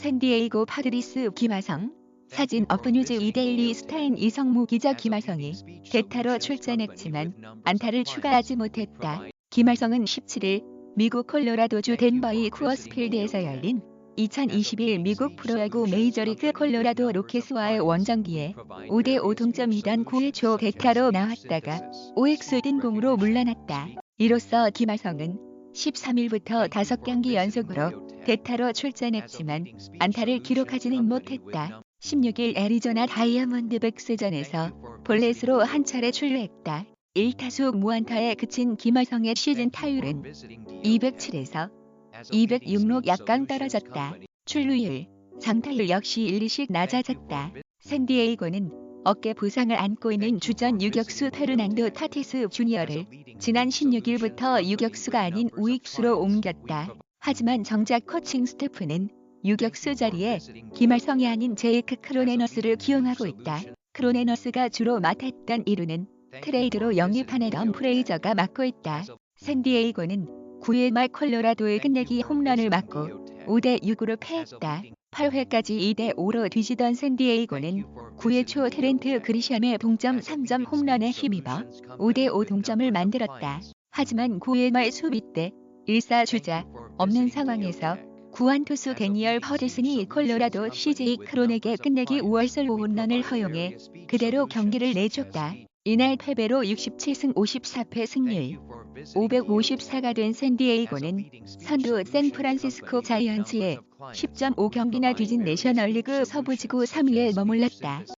샌디에이고 파드리스 김하성 사진 어프뉴즈 이데일리 스타인 이성무 기자 김하성이 대타로 출전했지만 안타를 추가하지 못했다. 김하성은 17일 미국 콜로라도주 덴버의 쿠어스필드에서 열린 2021 미국 프로야구 메이저리그 콜로라도 로켓스와의 원정기에 5대5 동점이던 9회 초 대타로 나왔다가 OX 뜬 공으로 물러났다. 이로써 김하성은 13일부터 5경기 연속으로 대타로 출전했지만 안타를 기록하지는 못했다. 16일 애리조나 다이아몬드백 스전에서 볼넷으로 한 차례 출루했다. 1타수 무안타에 그친 김하성의 시즌 타율은 207에서 206로 약간 떨어졌다. 출루율, 장타율 역시 1, 2씩 낮아졌다. 샌디에이고는 어깨 부상을 안고 있는 주전 유격수 페르난도 타티스 주니어를 지난 16일부터 유격수가 아닌 우익수로 옮겼다. 하지만 정작 코칭 스태프는 유격수 자리에 김할성이 아닌 제이크 크로네너스를 기용하고 있다. 크로네너스가 주로 맡았던 1루는 트레이드로 영입한 애덤 프레이저가 맡고 있다. 샌디에이고는 9일 말 콜로라도의 끝내기 홈런을 맞고 5대 6으로 패했다. 8회까지 2대 5로 뒤지던 샌디에이고는 9회 초 트렌트 그리샴의 동점 3점 홈런에 힘입어 5대 5 동점을 만들었다. 하지만 9회 말 수비 때 1사 주자 없는 상황에서 구한 투수 데니얼 허드슨이 콜로라도 CJ 크론에게 끝내기 5월설 홈런을 허용해 그대로 경기를 내줬다. 이날 패배로 67승 54패 승률. 554가 된 샌디에이고는 선두 샌프란시스코 자이언츠에 10.5경기나 뒤진 내셔널리그 서부지구 3위에 머물렀다.